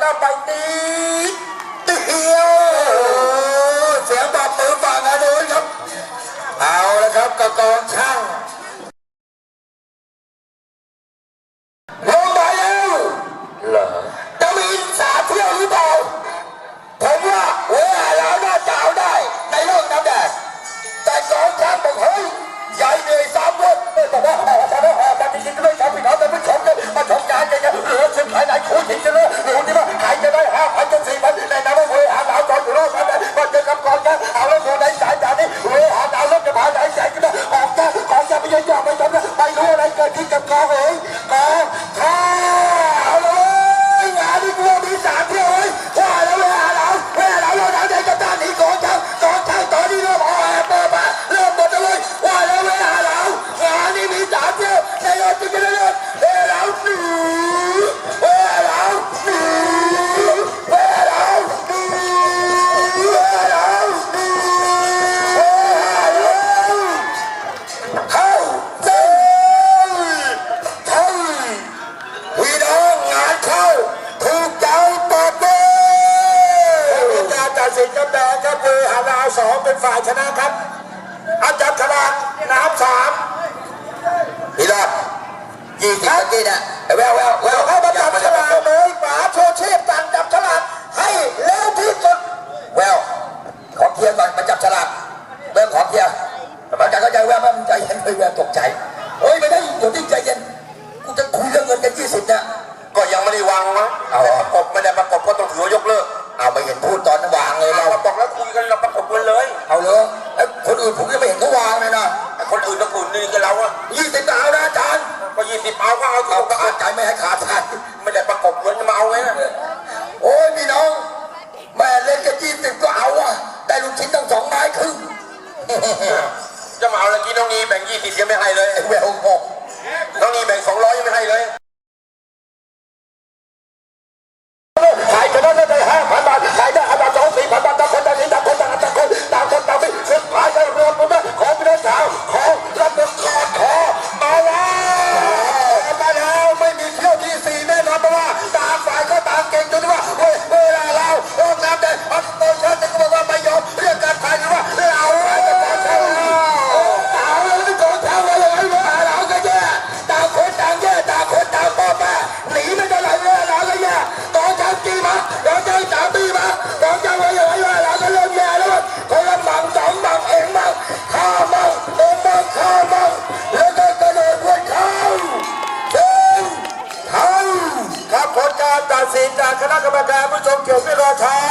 ได้ไปดี Oh, oh. ฝ่ายชนะครับอาจารย์ฉลาดน้ำสามพี่รอดยี่สิบนาทีนะแววแววแววให้ประจำฉลาดเลยฝ่าโชเชฟต่างจับฉลากให้เร็วที่สุดแววขอเพียร์ก่อนมาจับฉลากเริ่งขอเพียร์มาจับเข้าใจแววมันใจเห็นเลยแววตกใจเฮ้ยไม่ได้เดี๋ยวที่ใจเย็นกูจะคุยเรื่องเงินกันยี่สิบเนี่ยก็ยังไม่ได้วางมั้งเอาประกบไม่ได้ประกบก็ต้องถือวยกเลิกเอาไปเห็นพูดตอนวางเลยเราบอกแล้วคุยกันเรา เอาเลยคนอื่นผมยังไม่เห็นเขาวางเลยนะคนอื่นตะกุ่นนี่ก็เราอะยี่สิบเอานะอาจารย์ก็ยี่สิบเอาก็เอาเขาก็อาจายไม่ให้ขาดไม่ได้ประกบเงินมาเอาไว้นะโอ้ยมีน้องแม่เล่นกันยี่สิบก็เอาอะได้ลูกชิ้นตั้งสองไม้ครึ่งจะมาเอาแล้วกินตรงนี้แบ่งยี่สิบยังไม่ให้เลยแหววหก แด่ผู้ชมเกียรติไม่รอชา